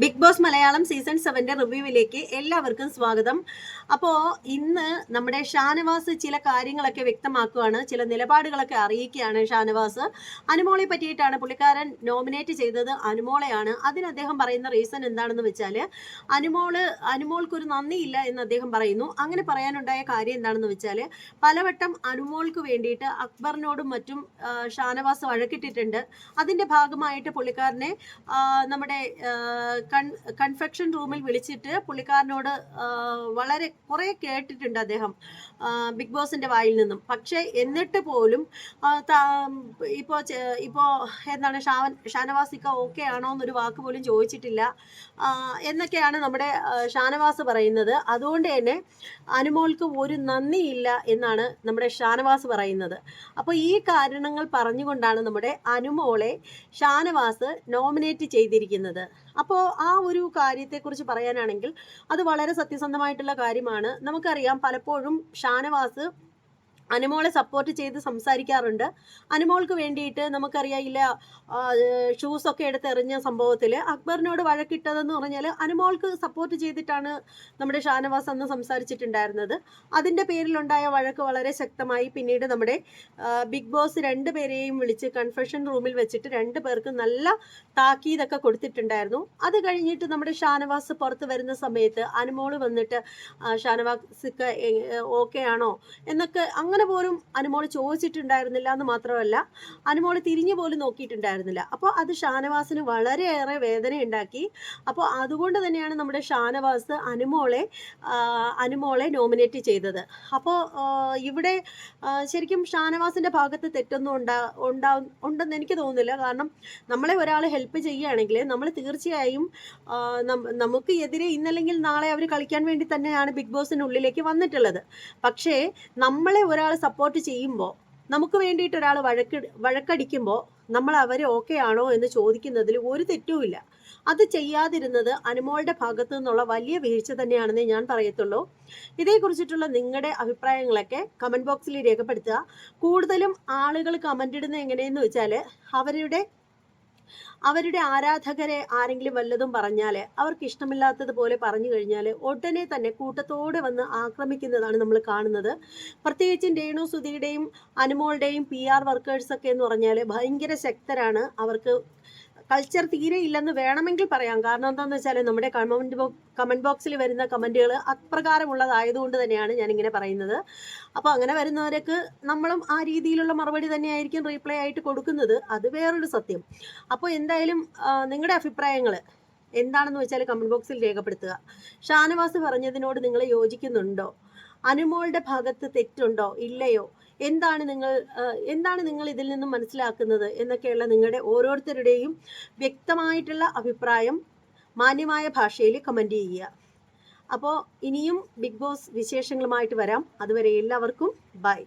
Big boss Malayalam season സെവന്റെ റിവ്യൂവിലേക്ക് എല്ലാവർക്കും സ്വാഗതം. അപ്പോ ഇന്ന് നമ്മുടെ ഷാനവാസ് ചില കാര്യങ്ങളൊക്കെ വ്യക്തമാക്കുകയാണ് ചില നിലപാടുകളൊക്കെ അറിയിക്കുകയാണ് ഷാനവാസ്. അനുമോളെ പറ്റിയിട്ടാണ് പുള്ളിക്കാരൻ നോമിനേറ്റ് ചെയ്തത് അനുമോളെയാണ്. അതിന് അദ്ദേഹം പറയുന്ന റീസൺ എന്താണെന്ന് വെച്ചാൽ അനുമോൾ അനുമോൾക്കൊരു നന്ദിയില്ല എന്ന് അദ്ദേഹം പറയുന്നു. അങ്ങനെ പറയാനുണ്ടായ കാര്യം എന്താണെന്ന് വെച്ചാൽ പലവട്ടം അനുമോൾക്ക് വേണ്ടിയിട്ട് അക്ബറിനോടും മറ്റും ഷാനവാസ് വഴക്കിട്ടിട്ടുണ്ട്. അതിന്റെ ഭാഗമായിട്ട് പുള്ളിക്കാരനെ നമ്മുടെ കൺഫെക്ഷൻ റൂമിൽ വിളിച്ചിട്ട് പുള്ളിക്കാരനോട് വളരെ കുറേ കേട്ടിട്ടുണ്ട് അദ്ദേഹം ബിഗ് ബോസിന്റെ വായിൽ നിന്നും. പക്ഷേ എന്നിട്ട് പോലും ഇപ്പോ ഇപ്പോ എന്താണ് ഷാവൻ ഷാനവാസിക്ക ഓക്കെ ആണോ എന്നൊരു വാക്ക് പോലും ചോദിച്ചിട്ടില്ല. എന്നൊക്കെയാണ് നമ്മുടെ ഷാനവാസ് പറയുന്നത്. അതുകൊണ്ട് തന്നെ അനുമോൾക്ക് ഒരു നന്ദിയില്ല എന്നാണ് നമ്മുടെ ഷാനവാസ് പറയുന്നത്. അപ്പോൾ ഈ കാരണങ്ങൾ പറഞ്ഞുകൊണ്ടാണ് നമ്മുടെ അനുമോളെ ഷാനവാസ് നോമിനേറ്റ് ചെയ്തിരിക്കുന്നത്. അപ്പോൾ ആ ഒരു കാര്യത്തെക്കുറിച്ച് പറയാനാണെങ്കിൽ അത് വളരെ സത്യസന്ധമായിട്ടുള്ള കാര്യമാണ്. നമുക്കറിയാം പലപ്പോഴും ഷാനവാസ് അനുമോളെ സപ്പോർട്ട് ചെയ്ത് സംസാരിക്കാറുണ്ട്. അനുമോൾക്ക് വേണ്ടിയിട്ട് നമുക്കറിയാം ഇല്ല ഷൂസ് ഒക്കെ എടുത്തെറിഞ്ഞ സംഭവത്തിൽ അക്ബറിനോട് വഴക്കിട്ടതെന്ന് പറഞ്ഞാൽ അനുമോൾക്ക് സപ്പോർട്ട് ചെയ്തിട്ടാണ് നമ്മുടെ ഷാനവാസ് അന്ന് സംസാരിച്ചിട്ടുണ്ടായിരുന്നത്. അതിന്റെ പേരിലുണ്ടായ വഴക്ക് വളരെ ശക്തമായി പിന്നീട് നമ്മുടെ ബിഗ് ബോസ് രണ്ട് പേരെയും വിളിച്ച് കൺഫെഷൻ റൂമിൽ വെച്ചിട്ട് രണ്ട് പേർക്ക് നല്ല താക്കീതൊക്കെ കൊടുത്തിട്ടുണ്ടായിരുന്നു. അത് കഴിഞ്ഞിട്ട് നമ്മുടെ ഷാനവാസ് പുറത്ത് വരുന്ന സമയത്ത് അനുമോൾ വന്നിട്ട് ഷാനവാസ് ഓക്കെ ആണോ എന്നൊക്കെ അങ്ങനെ പോലും അനുമോൾ ചോദിച്ചിട്ടുണ്ടായിരുന്നില്ല എന്ന് മാത്രമല്ല അനുമോൾ തിരിഞ്ഞു പോലും നോക്കിയിട്ടുണ്ടായിരുന്നില്ല. അപ്പോൾ അത് ഷാനവാസിന് വളരെയേറെ വേദന ഉണ്ടാക്കി അപ്പോൾ അതുകൊണ്ട് തന്നെയാണ് നമ്മുടെ ഷാനവാസ് അനുമോളെ അനുമോളെ നോമിനേറ്റ് ചെയ്തത്. അപ്പോൾ ഇവിടെ ശരിക്കും ഷാനവാസിന്റെ ഭാഗത്ത് തെറ്റൊന്നും ഉണ്ടാ ഉണ്ടാ ഉണ്ടെന്ന് എനിക്ക് തോന്നുന്നില്ല. കാരണം നമ്മളെ ഒരാൾ ഹെൽപ്പ് ചെയ്യുകയാണെങ്കിൽ നമ്മൾ തീർച്ചയായും നമുക്ക് എതിരെ ഇന്നല്ലെങ്കിൽ നാളെ അവർ കളിക്കാൻ വേണ്ടി തന്നെയാണ് ബിഗ് ബോസിനുള്ളിലേക്ക് വന്നിട്ടുള്ളത്. പക്ഷേ നമ്മളെ ഒരാൾ സപ്പോർട്ട് ചെയ്യുമ്പോൾ നമുക്ക് വേണ്ടിയിട്ട് ഒരാൾ വഴക്ക് വഴക്കടിക്കുമ്പോൾ നമ്മൾ അവരെ ഓക്കെ ആണോ എന്ന് ചോദിക്കുന്നതിൽ ഒരു തെറ്റുമില്ല അത് ചെയ്യാതിരുന്നത് അനുമോളുടെ ഭാഗത്തു നിന്നുള്ള വലിയ വീഴ്ച തന്നെയാണെന്ന് ഞാൻ പറയത്തുള്ളൂ. ഇതേക്കുറിച്ചിട്ടുള്ള നിങ്ങളുടെ അഭിപ്രായങ്ങളൊക്കെ കമന്റ് ബോക്സിൽ രേഖപ്പെടുത്തുക. കൂടുതലും ആളുകൾ കമന്റ് ഇടുന്നത് എങ്ങനെയെന്ന് വെച്ചാൽ അവരുടെ അവരുടെ ആരാധകരെ ആരെങ്കിലും വല്ലതും പറഞ്ഞാൽ അവർക്ക് ഇഷ്ടമില്ലാത്തതുപോലെ പറഞ്ഞു കഴിഞ്ഞാൽ ഉടനെ തന്നെ കൂട്ടത്തോടെ വന്ന് ആക്രമിക്കുന്നതാണ് നമ്മൾ കാണുന്നത്. പ്രത്യേകിച്ചും രേണു സുധിയുടെയും അനുമോളുടെയും പി ആർ വർക്കേഴ്സൊക്കെ എന്ന് പറഞ്ഞാൽ ഭയങ്കര ശക്തരാണ്. അവർക്ക് കൾച്ചർ തീരെ ഇല്ലെന്ന് വേണമെങ്കിൽ പറയാം. കാരണം എന്താണെന്ന് വെച്ചാൽ നമ്മുടെ കമന്റ് ബോ കമന്റ് ബോക്സിൽ വരുന്ന കമന്റുകൾ അപ്രകാരമുള്ളതായതുകൊണ്ട് തന്നെയാണ് ഞാനിങ്ങനെ പറയുന്നത്. അപ്പോൾ അങ്ങനെ വരുന്നവർക്ക് നമ്മളും ആ രീതിയിലുള്ള മറുപടി തന്നെയായിരിക്കും റീപ്ലൈ ആയിട്ട് കൊടുക്കുന്നത്. അത് വേറൊരു സത്യം. അപ്പോൾ എന്തായാലും നിങ്ങളുടെ അഭിപ്രായങ്ങൾ എന്താണെന്ന് വെച്ചാൽ കമന്റ് ബോക്സിൽ രേഖപ്പെടുത്തുക. ഷാനവാസ് പറഞ്ഞതിനോട് നിങ്ങൾ യോജിക്കുന്നുണ്ടോ? അനുമോളുടെ ഭാഗത്ത് തെറ്റുണ്ടോ? ഇല്ലയോ? എന്താണ് നിങ്ങൾ എന്താണ് നിങ്ങൾ ഇതിൽ നിന്നും മനസ്സിലാക്കുന്നത് എന്നൊക്കെയുള്ള നിങ്ങളുടെ ഓരോരുത്തരുടെയും വ്യക്തമായിട്ടുള്ള അഭിപ്രായം മാന്യമായ ഭാഷയിൽ കമന്റ് ചെയ്യുക. അപ്പോൾ ഇനിയും ബിഗ് ബോസ് വിശേഷങ്ങളുമായിട്ട് വരാം. അതുവരെ എല്ലാവർക്കും ബൈ.